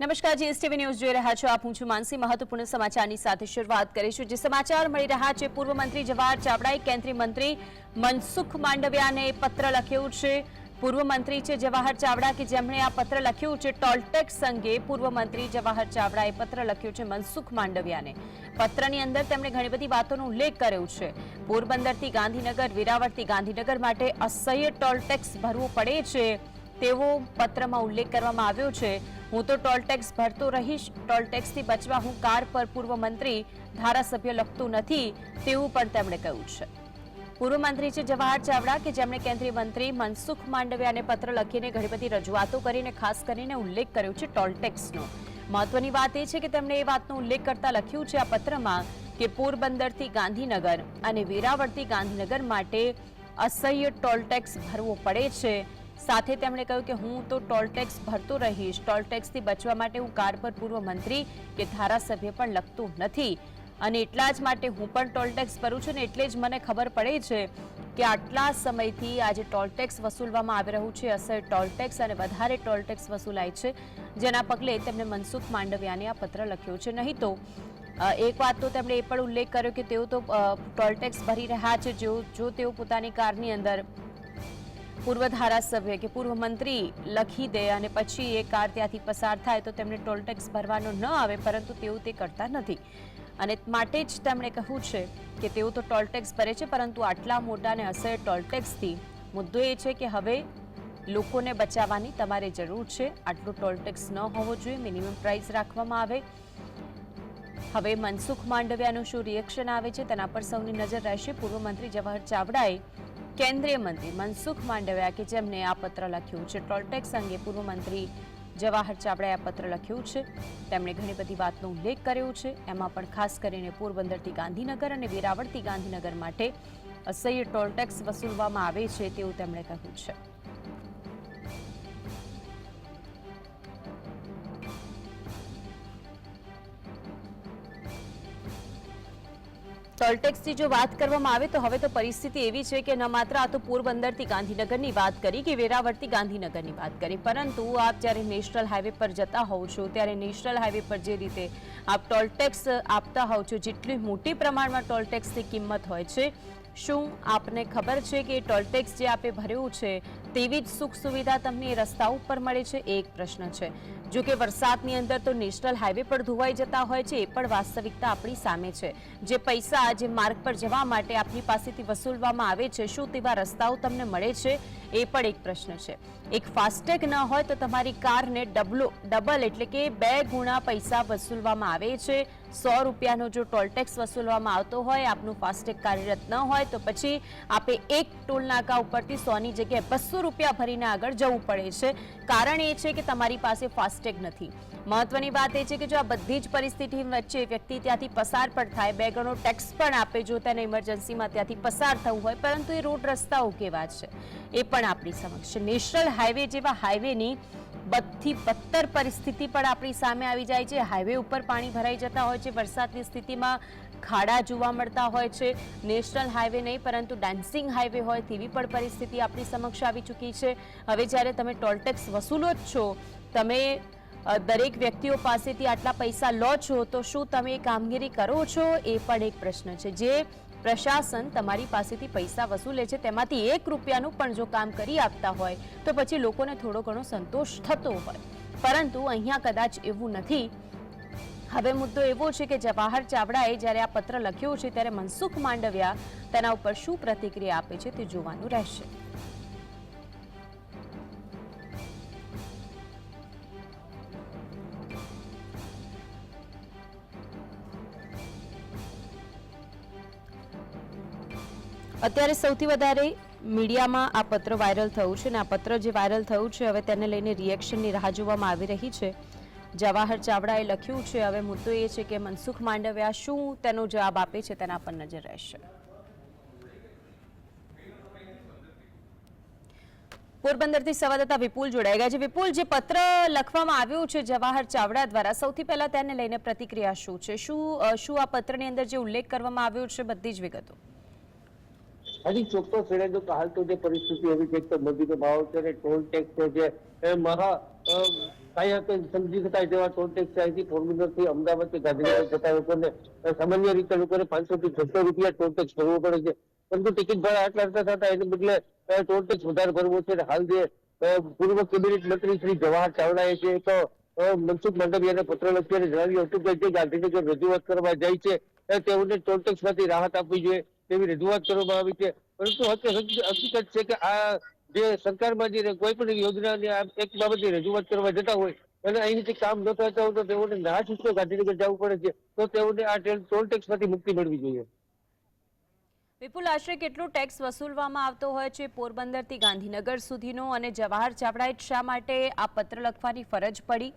નમસ્કાર, GSTV news જોઈ રહ્યા છો આપ. હું છું માનસી. મહત્વપૂર્ણ સમાચારની સાથે શરૂઆત કરીશું. જે સમાચાર મળી રહ્યા છે, પૂર્વ મંત્રી જવાહર ચાવડાએ કેન્દ્રીય મંત્રી મનસુખ માંડવિયાને પત્ર લખ્યું છે. પૂર્વ મંત્રી છે જવાહર ચાવડા કે જેમણે આ પત્ર લખ્યું છે, ટોલટેક્સ અંગે પૂર્વ મંત્રી જવાહર ચાવડાએ પત્ર લખ્યું છે મનસુખ માંડવિયાને. પત્રની અંદર તેમણે ઘણી બધી વાતોનો ઉલ્લેખ કર્યો છે. પોરબંદરથી ગાંધીનગર, વેરાવળથી ગાંધીનગર માટે અસહ્ય ટોલટેક્સ ભરવું પડે છે. તેવો પત્રમાં ઉલ્લેખ કરવામાં આવ્યો છે. હું તો ટોલ ટેક્સ ભરતો રહીશ, ટોલ ટેક્સથી બચવા હું કાર પર પૂર્વ મંત્રી ધારાસભ્ય લખતું નથી તેવું પણ તેમણે કહ્યું છે. પૂર્વ મંત્રી છે જવાહર ચાવડા કે જેમણે કેન્દ્રીય મંત્રી મનસુખ માંડવિયાને પત્ર લખીને ઘણી બધી રજૂઆતો કરીને ખાસ કરીને ઉલ્લેખ કર્યો છે ટોલ ટેક્સનો. મહત્વની વાત એ છે કે તેમણે એ વાતનો ઉલ્લેખ કરતા લખ્યું છે આ પત્રમાં કે પોરબંદરથી ગાંધીનગર અને વેરાવળથી ગાંધીનગર માટે અસહ્ય ટોલ ટેક્સ ભરવો પડે છે. સાથે તેમણે કહ્યું કે હું તો ટોલટેક્સ ભરતો રહીશ. ટોલટેક્સથી બચવા માટે હું કાર પર પૂર્વ મંત્રી કે ધારાસભ્ય પણ લખતું નથી. અને એટલા જ માટે હું પણ ટોલટેક્સ ભરું છું ને એટલે જ મને ખબર પડે છે કે આટલા સમયથી આજે ટોલટેક્સ વસૂલવામાં આવી રહ્યું છે. અસર ટોલટેક્સ અને વધારે ટોલટેક્સ વસૂલાય છે. જેના પગલે તેમણે મનસુખ માંડવિયાને આ પત્ર લખ્યો છે. નહીં તો એક વાત તો તેમણે એ પણ ઉલ્લેખ કર્યો કે તેઓ તો ટોલટેક્સ ભરી રહ્યા છે. જો જો તેઓ પોતાની કારની અંદર પૂર્વ ધારાસભ્ય કે પૂર્વ મંત્રી લખી દે અને પછી એ કાર ત્યાંથી પસાર થાય તો તેમને ટોલ ટેક્સ ભરવાનો ન આવે, પરંતુ તેઓ તે કરતા નથી. અને માટે જ તેમણે કહ્યું છે કે તેઓ તો ટોલ ટેક્સ ભરે છે, પરંતુ આટલા મોટા અને અસર ટોલ મુદ્દો એ છે કે હવે લોકોને બચાવવાની તમારે જરૂર છે. આટલું ટોલ ટેક્સ ન હોવો જોઈએ, મિનિમમ પ્રાઇસ રાખવામાં આવે. હવે મનસુખ માંડવિયાનું શું રિએક્શન આવે છે, તેના પર સૌની નજર રહેશે પૂર્વ મંત્રી જવાહર ચાવડાએ. કેન્દ્રીય મંત્રી મનસુખ માંડવિયા કે જેમને આ પત્ર લખ્યું છે. ટોલટેક્સ અંગે પૂર્વ મંત્રી જવાહર ચાવડાએ આ પત્ર લખ્યું છે. તેમણે ઘણી બધી વાતનો ઉલ્લેખ કર્યો છે. એમાં પણ ખાસ કરીને પોરબંદરથી ગાંધીનગર અને વેરાવળથી ગાંધીનગર માટે અસહ્ય ટોલટેક્સ વસૂલવામાં આવે છે તેવું તેમણે કહ્યું છે. ટોલટેક્સની જો વાત કરવામાં આવે તો હવે તો પરિસ્થિતિ એવી છે કે ન માત્ર આ તો પોરબંદરથી ગાંધીનગરની વાત કરી કે વેરાવળથી ગાંધીનગરની વાત કરી. પરંતુ આપ જ્યારે નેશનલ હાઈવે પર જતા હોવ છો, ત્યારે નેશનલ હાઈવે પર જે રીતે આપ ટોલટેક્સ આપતા હોવ છો, જેટલી મોટી પ્રમાણમાં ટોલટેક્સની કિંમત હોય છે, શું આપને ખબર છે કે ટોલટેક્સ જે આપે ભર્યું છે, તેવી જ સુખ સુવિધા તમને રસ્તા ઉપર મળે છે? એક પ્રશ્ન છે. જો કે વરસાદની અંદર તો નેશનલ હાઈવે પર ધોવાઈ જતા હોય છે, એ પણ વાસ્તવિકતા આપણી સામે છે. જે પૈસા જે માર્ગ પર જવા માટે આપની પાસેથી વસૂલવામાં આવે છે, શું તેવા રસ્તાઓ તમને મળે છે, એ પણ એક પ્રશ્ન છે. એક ફાસ્ટેગ ન હોય તો તમારી કારને ડબલો, ડબલ એટલે કે બે ગુણા પૈસા વસૂલવામાં આવે છે સો રૂપિયાનો જો ટોલટેક્સ વસૂલવામાં આવતો હોય, આપનું ફાસ્ટેગ કાર્યરત ન હોય, તો પછી આપે એક ટોલ નાકા ઉપરથી સોની જગ્યાએ બસો રૂપિયા ભરીને આગળ જવું પડે છે. કારણ એ છે કે તમારી પાસે ફાસ્ટેગ નથી. મહત્વની વાત એ છે કે જો આ બધી જ પરિસ્થિતિ વચ્ચે વ્યક્તિ ત્યાંથી પસાર પણ થાય, બે ગણો ટેક્સ પણ આપે જો તેને ઇમરજન્સીમાં ત્યાંથી પસાર થવું હોય, પરંતુ એ રોડ રસ્તાઓ કેવા છે? એ પણ આપણી સમક્ષ નેશનલ હાઈવે જેવા હાઈવેની બધી બદતર પરિસ્થિતિ પણ આપણી સામે આવી જાય છે. હાઈવે ઉપર પાણી ભરાઈ જતા હોય છે. વરસાદની સ્થિતિમાં ખાડા જોવા મળતા હોય છે. નેશનલ હાઈવે નહીં, પરંતુ ડાન્સિંગ હાઈવે હોય તેવી પણ પરિસ્થિતિ આપણી સમક્ષ આવી ચૂકી છે. હવે જ્યારે તમે ટોલટેક્સ વસૂલો જ છો, તમે દરેક વ્યક્તિઓ પાસેથી આટલા પૈસા લો છો, તો શું તમે કામગીરી કરો છો? એ પણ એક પ્રશ્ન છે. જે પ્રશાસન તમારી પાસેથી પૈસા વસૂલે છે, તેમાંથી એક રૂપિયાનું પણ જો કામ કરી આપતા હોય, તો પછી લોકોને થોડો ઘણો સંતોષ થતો હોય. પરંતુ અહીંયા કદાચ એવું નથી. હવે મુદ્દો એવો છે કે જવાહર ચાવડાએ જ્યારે આ પત્ર લખ્યો છે, ત્યારે મનસુખ માંડવિયા તેના ઉપર શું પ્રતિક્રિયા આપે છે તે જોવાનું રહેશે. અત્યારે સૌથી વધારે મીડિયામાં આ પત્ર વાયરલ થયું છે અને આ પત્ર જે વાયરલ થયું છે, હવે તેને લઈને રિએક્શનની રાહ જોવામાં આવી રહી છે. જવાહર ચાવડાએ લખ્યું છે, હવે મુદ્દો એ છે કે મનસુખ માંડવિયા શું તેનો જવાબ આપે છે તેના પર નજર રહેશે. પોરબંદરથી સંવાદદાતા વિપુલ જોડાઈ ગયા છે. વિપુલ, જે પત્ર લખવામાં આવ્યું છે જવાહર ચાવડા દ્વારા, સૌથી પહેલા તેને લઈને પ્રતિક્રિયા શું છે? શું શું આ પત્રની અંદર જે ઉલ્લેખ કરવામાં આવ્યો છે બધી જ વિગતો? હજી ચોક્કસ જો કે હાલ તો જે પરિસ્થિતિ એવી છે કે મોદીનો ભાવ છે અને ટોલ ટેક્સ છે જે એ મહા કાંઈ સમજી શકાય તેવા ટોલ ટેક્સ અહીંથી પોરબંદરથી અમદાવાદથી ગાંધીનગર જતા લોકોને સામાન્ય રીતે લોકોને પાંચસો થી છસો રૂપિયા ટોલ ટેક્સ ભરવો પડે છે. પરંતુ ટિકિટ ભાડા આટલા આટલા થતા એને બદલે ટોલ ટેક્સ વધારે ભરવો છે. હાલ જે પૂર્વ કેબિનેટ મંત્રી શ્રી જવાહર ચાવડાએ છે અ, મનસુખ માંડવિયાને પત્ર લખી અને જણાવ્યું હતું કે જે ગાંધીનગર રજૂઆત કરવા જાય છે તેઓને ટોલ ટેક્સમાંથી રાહત આપવી જોઈએ. તેવી રજૂઆત કરવામાં આવી છે? પરંતુ હકી- હકી- હકીકત છે કે આ જે સરકારમાં જઈને કોઈ પણ યોજનાની એક બાબતની રજૂઆત કરવા જતા હોય અને અહીંથી કામ ન થતા હોય તો તેઓને ના છૂટકો ગાંધીનગર જવું પડે છે, તો તેઓને આ ટોલ ટેક્સમાંથી મુક્તિ મળવી જોઈએ. વિપુલ, આશરે કેટલો ટેક્સ વસૂલવામાં આવતો હોય છે પોરબંદરથી ગાંધીનગર સુધીનો અને જવાહર ચાવડાએ શા માટે આ પત્ર લખવાની ફરજ પડી?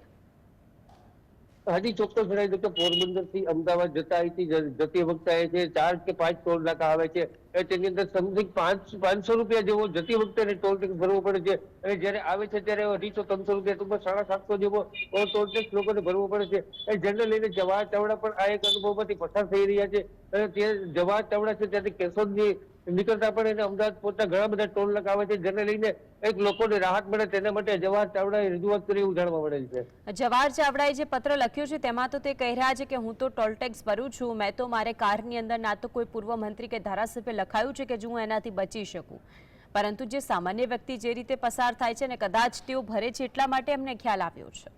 હજી ચોક્કસ જણાવી દઉં કે પોરબંદરથી અમદાવાદ જતા અહીંથી જતી વખતે જે ચાર કે પાંચ ટોલ નાકા આવે છે. એ તેની અંદર સમથિંગ પાંચ પાંચસો રૂપિયા જેવો જતી વખતે ટોલ ટેક્સ ભરવો પડે છે. અને જ્યારે આવે છે ત્યારે અઢીસો ત્રણસો રૂપિયા ટૂંકમાં સાડા સાતસો જેવો ટોલ ટેક્સ લોકોને ભરવો પડે છે. એ જેને લઈને જવાહર ચાવડા પણ આ એક અનુભવમાંથી પસાર થઈ રહ્યા છે. અને તે જવાહર ચાવડા છે, ત્યાંથી કેશોદની નીકળતા પણ એને અમદાવાદ પહોંચતા ઘણા બધા ટોલ લગાવે છે, જેને લઈને એક લોકોને રાહત મળે તેના માટે જવાહર ચાવડાએ રજૂઆત કરી એવું જાણવા મળેલ છે. જવાહર ચાવડાએ જે પત્ર લખ્યું છે, તેમાં તો તે કહી રહ્યા છે કે હું તો ટોલ ટેક્સ ભરું છું, મેં તો મારે કારની અંદર ના તો કોઈ પૂર્વ મંત્રી કે ધારાસભ્ય લખાયું છે કે જો હું એનાથી બચી શકું. પરંતુ જે સામાન્ય વ્યક્તિ જે રીતે પસાર થાય છે ને, કદાચ તેઓ ભરે છે, એટલા માટે એમને ખ્યાલ આવ્યો છે.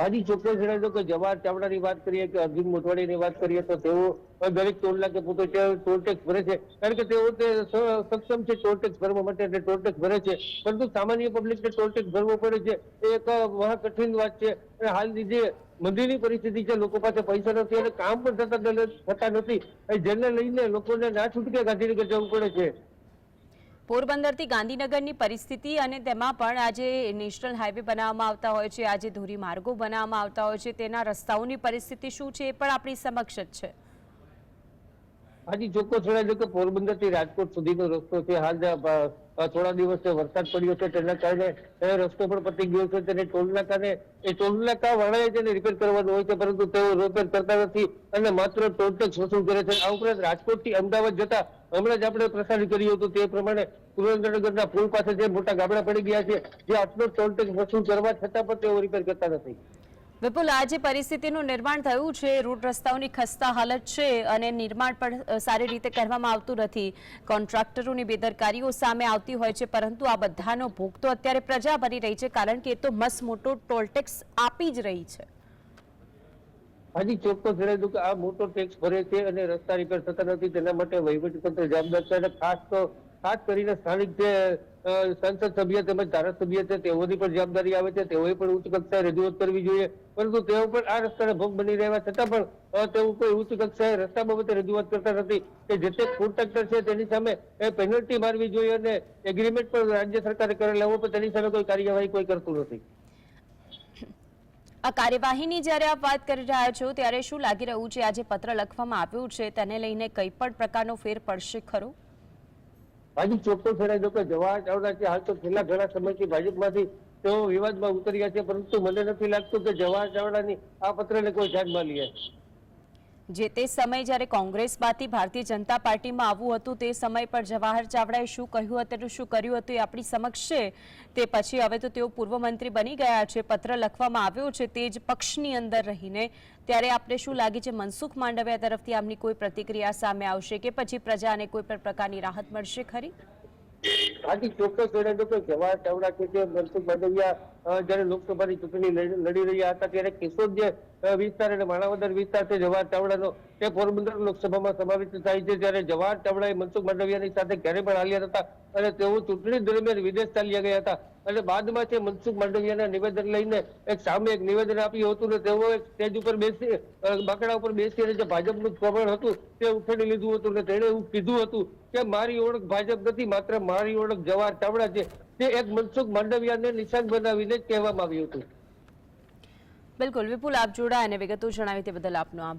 હાજી ચોક્કસ જણાવી દો કે જવાહર ચાવડાની વાત કરીએ કે અર્જુન મોટવાડીની વાત કરીએ તો તેઓ દરેક ટોલ નાકે પોતે ટોલ ટેક્સ ભરે છે. કારણ કે તેઓ તે સક્ષમ છે ટોલ ટેક્સ ભરવા માટે એટલે ટોલ ટેક્સ ભરે છે. પરંતુ સામાન્ય પબ્લિકને ટોલ ટેક્સ ભરવો પડે છે. એ એક મહા કઠિન વાત છે. અને હાલની જે મંદિરની પરિસ્થિતિ છે, લોકો પાસે પૈસા નથી અને કામ પણ થતા થતા નથી. જેને લઈને લોકોને ના છૂટકે ગાંધીનગર જવું પડે છે. પોરબંદરથી ગાંધીનગરની પરિસ્થિતિ અને તેમાં પણ આજે નેશનલ હાઈવે બનાવવામાં આવતા હોય છે, આજે ધોરીમાર્ગો બનાવવામાં આવતા હોય છે, તેના રસ્તાઓની પરિસ્થિતિ શું છે એ પણ આપણી સમક્ષ જ છે. હાજી ચોક્કસ જણાવ્યું કે પોરબંદરથી રાજકોટ સુધીનો રસ્તો છે, હાલ થોડા દિવસ વરસાદ પડ્યો છે, તેના કારણે રસ્તો પણ પતી ગયો છે, તેને ટોલ નાકાને એ ટોલનાકા વાળાએ તેને રિપેર કરવાનું હોય છે, પરંતુ તેઓ રિપેર કરતા નથી અને માત્ર ટોલ ટેક્સ વસૂલ કરે છે. આ ઉપરાંત રાજકોટથી અમદાવાદ જતા હમણાં જ આપણે પ્રસારિત કર્યું હતું તે પ્રમાણે સુરેન્દ્રનગરના પુલ પાસે જે મોટા ગાબડા પડી ગયા છે, જે આટલો ટોલ ટેક્સ વસૂલ કરવા છતાં પણ તેઓ રિપેર કરતા નથી. વિપુલ, આ જે પરિસ્થિતિનું નિર્માણ થયું છે રોડ રસ્તાઓની ખસ્તા હાલત છે અને નિર્માણ પણ સારી રીતે કરવામાં આવતું નથી. કોન્ટ્રાક્ટરોની બેદરકારીઓ સામે આવતી હોય છે, પરંતુ આ બધાનો ભોગ તો અત્યારે પ્રજા ભરી રહી છે, કારણ કે એ તો મસ્ત મોટો ટોલ ટેક્સ આપી જ રહી છે. હાજી ચોક્કસ જણાવી દઉં કે આ મોટો ટેક્સ ભરે છે અને રસ્તા રિપેર થતા નથી. તેના માટે વહીવટીતંત્ર જવાબદાર છે અને ખાસ તો, ખાસ કરીને સ્થાનિક જે સંસદ સભ્ય તેમજ ધારાસભ્ય છે, તેઓની પણ જવાબદારી આવે છે. તેઓએ પણ ઉચ્ચ કક્ષાએ રજૂઆત કરવી જોઈએ. પરંતુ તેઓ પણ આ રસ્તાના ભોગ બની રહ્યા છતાં પણ તેઓ કોઈ ઉચ્ચ કક્ષાએ રસ્તા બાબતે રજૂઆત કરતા નથી. કે જે તે કોન્ટ્રાક્ટર છે, તેની સામે એ પેનલ્ટી મારવી જોઈએ અને એગ્રીમેન્ટ પણ રાજ્ય સરકારે કરેલા હોય, પણ તેની સામે કોઈ કાર્યવાહી કોઈ કરતું નથી. આ કાર્યવાહીની જ્યારે આપ વાત કરી રહ્યા છો, ત્યારે શું લાગી રહ્યું છે? આજે પત્ર લખવામાં આવ્યું છે, તેને લઈને કઈ પણ પ્રકારનો ફેર પડશે ખરો? ભાજપ ચોખ્ખો જણાવી દો કે જવાહર ચાવડા છે હાલ તો છેલ્લા ઘણા સમયથી ભાજપમાંથી તેઓ વિવાદમાં ઉતર્યા છે, પરંતુ મને નથી લાગતું કે જવાહર ચાવડાની આ પત્રને કોઈ ધ્યાનમાં લે. જે તે સમયે જ્યારે કોંગ્રેસમાંથી ભારતીય જનતા પાર્ટીમાં આવવું હતું, તે સમય પર જવાહર ચાવડાએ શું કહ્યું હતું શું કર્યું હતું એ આપણી સમક્ષ છે. તે પછી હવે તો તેઓ પૂર્વ મંત્રી બની ગયા છે. પત્ર લખવામાં આવ્યો છે તે જ પક્ષની અંદર રહીને. ત્યારે આપણે શું લાગે છે, મનસુખ માંડવિયા તરફથી આમની કોઈ પ્રતિક્રિયા સામે આવશે કે પછી પ્રજાને કોઈ પણ પ્રકારની રાહત મળશે ખરી? હાજી ચોક્કસ જોડે તો કે જવાહર ચાવડા કે જે મનસુખ માંડવિયા જયારે લોકસભાની ચૂંટણી લડી રહ્યા હતા, ત્યારે કેશોદ જે વિસ્તાર અને માણાવદર વિસ્તાર છે જવાહર ચાવડાનો, તે પોરબંદર લોકસભામાં સમાવિષ્ટ થાય છે. જ્યારે જવાહર ચાવડાએ મનસુખ માંડવિયાની સાથે ક્યારે પણ હાલ્યા હતા અને તેઓ ચૂંટણી દરમિયાન વિદેશ ચાલ્યા ગયા હતા. અને બાદમાં તે મનસુખ માંડવિયાના નિવેદન લઈને એક સામે એક નિવેદન આપ્યું હતું ને તેઓ સ્ટેજ ઉપર બેસી બાકડા ઉપર બેસીને જે ભાજપનું પ્રમાણ હતું તે ઉઠાડી લીધું હતું ને તેણે એવું કીધું હતું કે મારી ઓળખ ભાજપ નથી, માત્ર મારી ઓળખ જવાહર ચાવડા છે. તે એક મનસુખ માંડવિયાને નિશાન બનાવીને જ કહેવામાં આવ્યું હતું. બિલકુલ, વિપુલ આપ જોડાયા અને વિગતો જણાવી તે બદલ આપનો આભાર.